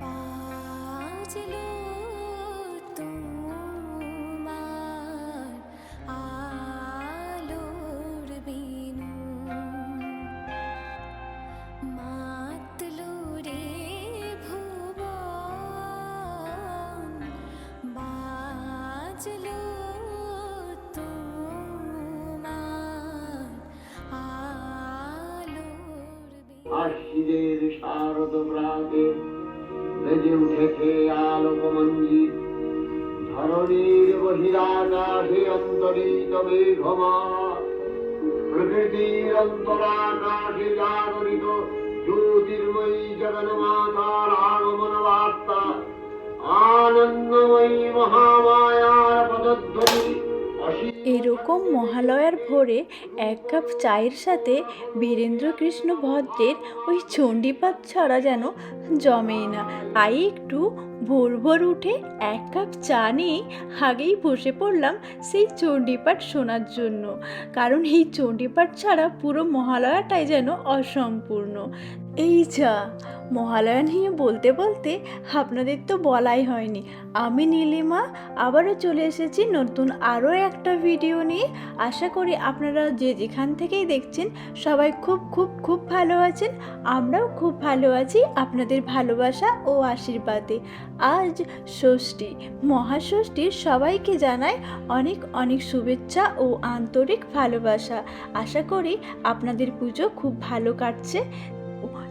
বাজলো তোমার আলোর বিনু। মাতলো রে ভুবন বাজলো তোমার আলোর বিনু। আশিদের শারদ প্রাতে বেজে উঠেছে আলোকমঞ্জিত ধরণীর বহিরাকাশে অন্তরিত মেঘমা। প্রকৃতির অন্তরাকাশে জাগরিত জ্যোতির্ময়ী জগন্মাতার আগমন বার্তা। আনন্দময়ী মহামায়ার পদধ্বনি এরকম মহালয়ার ভোরে এক কাপ চায়ের সাথে বীরেন্দ্রকৃষ্ণ ভদ্রের ওই চণ্ডীপাঠ ছাড়া যেন জমেই না। তাই একটু ভোর ভোর উঠে এক কাপ চা নিয়ে আগেই বসে পড়লাম সেই চণ্ডীপাঠ শোনার জন্য। কারণ এই চণ্ডীপাঠ ছাড়া পুরো মহালয়াটাই যেন অসম্পূর্ণ। এই যা মহালয়া নিয়ে বলতে বলতে আপনাদের তো বলাই হয়নি। আমি নীলিমা, আবারও চলে এসেছি নতুন আরও একটা ভিডিও নিয়ে। আশা করি আপনারা যে যেখান থেকেই দেখছেন সবাই খুব খুব খুব ভালো আছেন। আমরাও খুব ভালো আছি আপনাদের ভালোবাসা ও আশীর্বাদে। আজ ষষ্ঠী মহাষষ্ঠীর সবাইকে জানাই অনেক অনেক শুভেচ্ছা ও আন্তরিক ভালোবাসা। আশা করি আপনাদের পুজো খুব ভালো কাটছে।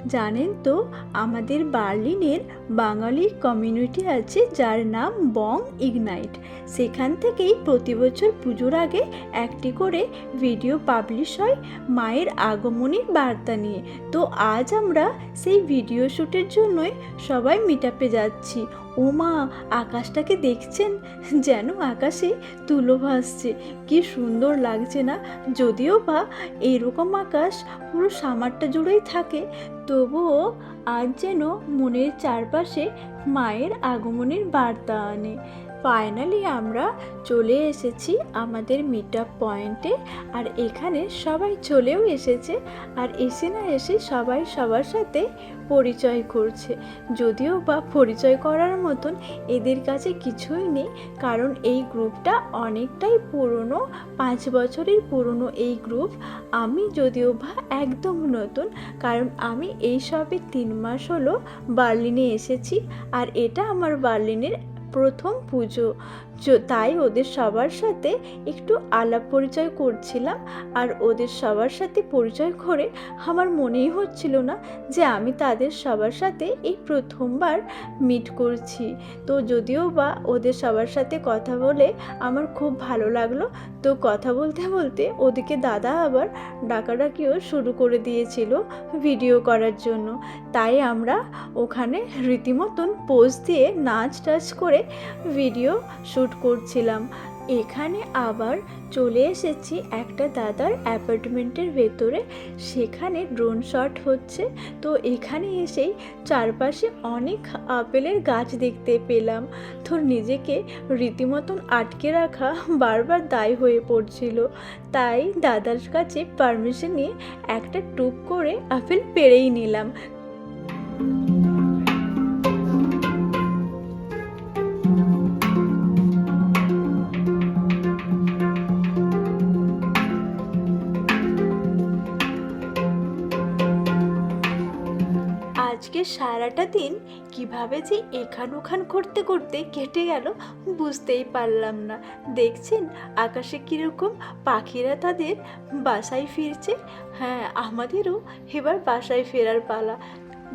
জানেন তো, আমাদের বার্লিনের বাঙালি কমিউনিটি আছে যার নাম বং ইগনাইট। সেখান থেকেই প্রতি বছর পুজোর আগে একটি করে ভিডিও পাবলিশ হয় মায়ের আগমনীর বার্তা নিয়ে। তো আজ আমরা সেই ভিডিও শ্যুটের জন্যই সবাই মিট যাচ্ছি। ও মা আকাশটাকে দেখছেন? যেন আকাশে তুলো ভাসছে। কি সুন্দর লাগছে না? যদিও বা এরকম আকাশ পুরো সামারটা জুড়েই থাকে, তবুও আজ যেন মনের চারপাশে মায়ের আগমনের বার্তা আনে। ফাইনালি আমরা চলে এসেছি আমাদের মিট আপ পয়েন্টে আর এখানে সবাই চলেও এসেছে, আর এসে না এসে সবাই সবার সাথে পরিচয় করছে। যদিও বা পরিচয় করার মতন এদের কাছে কিছুই নেই, কারণ এই গ্রুপটা অনেকটাই পুরনো, পাঁচ বছরের পুরনো এই গ্রুপ আমি যদিও বা একদম নতুন, কারণ আমি এই সবে তিন মাস হলো বার্লিনে এসেছি, আর এটা আমার বার্লিনের প্রথম পুজো। তাই ওদের সবার সাথে একটু আলাপ পরিচয় করছিলাম আর ওদের সবার সাথে পরিচয় করে আমার মনেই হচ্ছিল না যে আমি তাদের সবার সাথে এই প্রথমবার মিট করছি। তো যদিও বা ওদের সবার সাথে কথা বলে আমার খুব ভালো লাগল, তো কথা বলতে বলতে ওদিকে দাদা আবার ডাকাডাকিও শুরু করে দিয়েছিল ভিডিও করার জন্য। তাই আমরা ওখানে রীতিমতন পোজ দিয়ে নাচ টাচ করে ভিডিও শ্যুট করছিলাম। এখানে আবার চলে এসেছি একটা দাদার অ্যাপার্টমেন্টের ভেতরে। সেখানে ড্রোন শট হচ্ছে। তো এখানে এসেই চারপাশে অনেক আপেলের গাছ দেখতে পেলাম। তো নিজেকে রীতিমতন আটকে রাখা বারবার দায় হয়ে পড়ছিল। তাই দাদার কাছে পারমিশন নিয়ে একটা টুপ করে আপেল পেরেই নিলাম। আজকে সারাটা দিন কীভাবে যে এখান ওখান করতে করতে কেটে গেল বুঝতেই পারলাম না। দেখছেন আকাশে কীরকম পাখিরা তাদের বাসায় ফিরছে। হ্যাঁ আমাদেরও এবার বাসায় ফেরার পালা।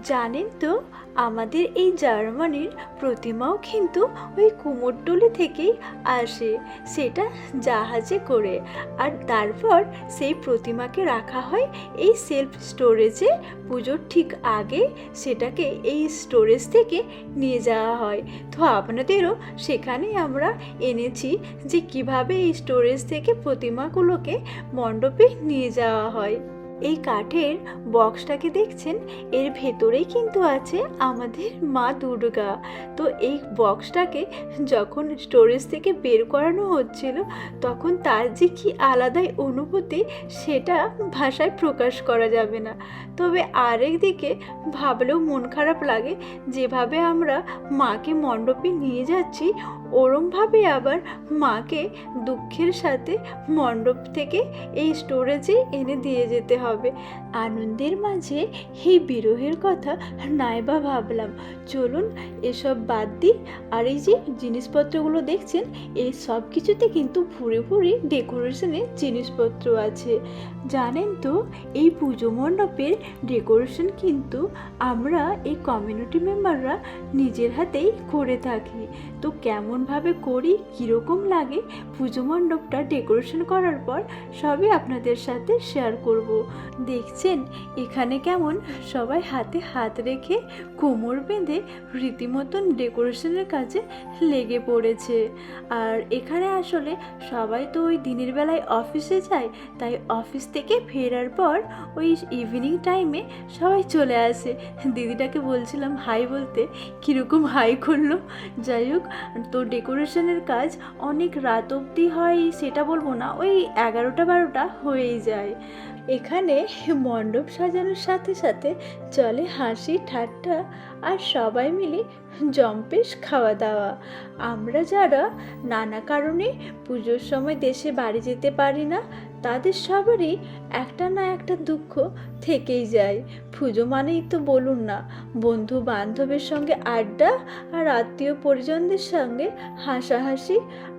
জানেন তো, আমাদের এই জার্মানির প্রতিমাও কিন্তু ওই কুমোরটুলি থেকেই আসে, সেটা জাহাজে করে। আর তারপর সেই প্রতিমাকে রাখা হয় এই সেলফ স্টোরেজে পুজোর ঠিক আগে সেটাকে এই স্টোরেজ থেকে নিয়ে যাওয়া হয়। তো আপনাদেরও সেখানে আমরা এনেছি যে কীভাবে এই স্টোরেজ থেকে প্রতিমাগুলোকে মণ্ডপে নিয়ে যাওয়া হয়। এই কাঠের বক্সটাকে দেখছেন? এর ভেতরেই কিন্তু আছে আমাদের মা দুর্গা। তো এই বক্সটাকে যখন স্টোরেজ থেকে বের করানো হচ্ছিল, তখন তার যে কি আলাদাই অনুভূতি, সেটা ভাষায় প্রকাশ করা যাবে না। তবে আরেক দিকে ভাবলেও মন খারাপ লাগে, যেভাবে আমরা মাকে মণ্ডপে নিয়ে যাচ্ছি ওরমভাবে আবার মাকে দুঃখের সাথে মণ্ডপ থেকে এই স্টোরেজে এনে দিয়ে যেতে হবে। আনন্দের মাঝে এই বিরহের কথা নাইবা ভাবলাম। চলুন এসব বাদ দিই। আর এই যে জিনিসপত্রগুলো দেখছেন, এই সব কিছুতে কিন্তু ভুরে ভুরে ডেকোরেশনের জিনিসপত্র আছে। জানেন তো, এই পুজো মণ্ডপের ডেকোরেশন কিন্তু আমরা এই কমিউনিটি মেম্বাররা নিজের হাতেই করে থাকি। তো কেমনভাবে করি, কীরকম লাগে পুজো মণ্ডপটা ডেকোরেশন করার পর সবই আপনাদের সাথে শেয়ার করব। দেখছেন এখানে কেমন সবাই হাতে হাত রেখে কোমর বেঁধে রীতিমতন ডেকোরেশনের কাজে লেগে পড়েছে। আর এখানে আসলে সবাই তো ওই দিনের বেলায় অফিসে যায়, তাই অফিস থেকে ফেরার পর ওই ইভিনিং টাইমে সবাই চলে আসে। দিদিটাকে বলছিলাম, হাই বলতে কীরকম হাই করল। যাই হোক, তো ডেকোরেশনের কাজ অনেক রাত অবধি হয় সেটা বলব না। ওই এগারোটা বারোটা হয়েই যায়। এখানে মণ্ডপ সাজানোর সাথে সাথে চলে হাসি, ঠাট্টা আর সবাই মিলে জম্পেশ খাওয়া দাওয়া। আমরা যারা নানা কারণে পুজোর সময় দেশে বাড়ি যেতে পারি না, তাদের সবারই একটা না একটা দুঃখ থেকেই যায়। পুজো মানেই তো বলুন না বন্ধু বান্ধবের সঙ্গে আড্ডা আর আত্মীয় পরিজনদের সঙ্গে হাসাহাসি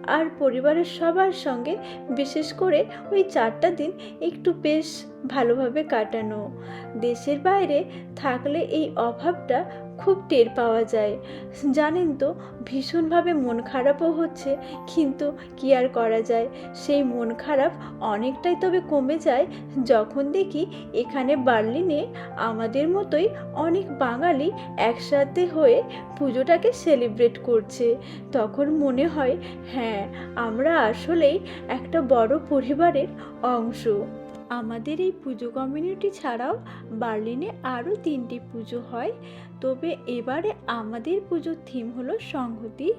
আর পরিবারের সবার সঙ্গে বিশেষ করে ওই চারটা দিন একটু বেশ ভালোভাবে কাটানো। দেশের বাইরে থাকলে এই অভাবটা খুব টের পাওয়া যায়। জানেন তো, ভীষণভাবে মন খারাপও হচ্ছে, কিন্তু কি আর করা যায়? সেই মন খারাপ অনেকটাই তবে কমে যায় যখন দেখি এখানে বার্লিনে আমাদের মতোই অনেক বাঙালি একসাথে হয়ে পুজোটাকে সেলিব্রেট করছে। তখন মনে হয় হ্যাঁ আমরা আসলেই একটা বড় পরিবারের অংশ। আমাদের এই পুজো কমিউনিটি ছাড়াও বার্লিনে আরও তিনটি পুজো হয়। তবে এবারে আমাদের পুজোর থিম হলো সংহতি।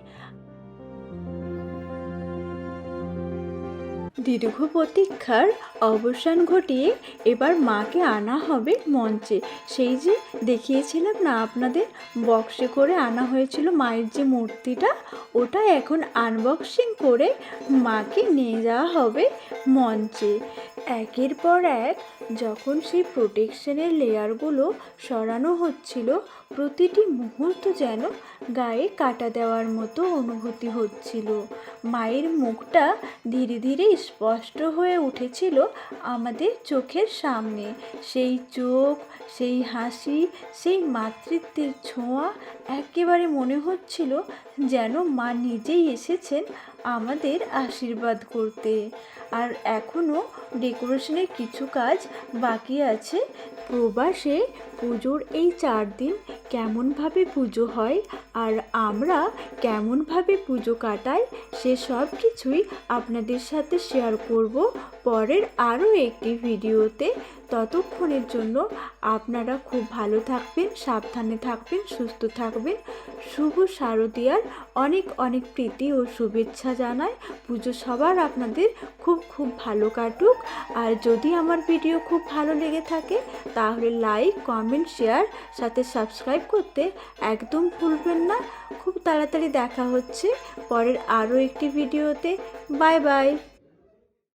দীর্ঘ প্রতীক্ষার অবসান ঘটিয়ে এবার মাকে আনা হবে মঞ্চে। সেই যে দেখিয়েছিলাম না আপনাদের বক্সে করে আনা হয়েছিল মায়ের যে মূর্তিটা, ওটা এখন আনবক্সিং করে মাকে নিয়ে যাওয়া হবে মঞ্চে। একের পর এক যখন সেই প্রোটেকশনের লেয়ারগুলো সরানো হচ্ছিল প্রতিটি মুহূর্ত যেন গায়ে কাটা দেওয়ার মতো অনুভূতি হচ্ছিল। মায়ের মুখটা ধীরে ধীরে স্পষ্ট হয়ে উঠেছিল আমাদের চোখের সামনে। সেই চোখ, সেই হাসি, সেই মাতৃত্বের ছোঁয়া একেবারে মনে হচ্ছিল যেন মা নিজেই এসেছেন আমাদের আশীর্বাদ করতে। আর এখনও ডেকোরেশনের কিছু কাজ বাকি আছে। প্রবাসে পুজোর এই চার দিন কেমনভাবে পুজো হয় আর আমরা কেমনভাবে পুজো কাটাই সে সব কিছুই আপনাদের সাথে শেয়ার করব পরের আরও একটি ভিডিওতে ততক্ষণের জন্য আপনারা খুব ভালো থাকবেন, সাবধানে থাকবেন, সুস্থ থাকবেন। শুভ শারদীয়ার অনেক অনেক প্রীতি ও শুভেচ্ছা জানায় পুজো সবার আপনাদের খুব খুব ভালো কাটুক। আর যদি আমার ভিডিও খুব ভালো লেগে থাকে, তাহলে লাইক, কমেন্ট, শেয়ার, সাথে সাবস্ক্রাইব করতে একদম ভুলবেন না। খুব তাড়াতাড়ি দেখা হচ্ছে পরের আরও একটি ভিডিওতে। Bye bye.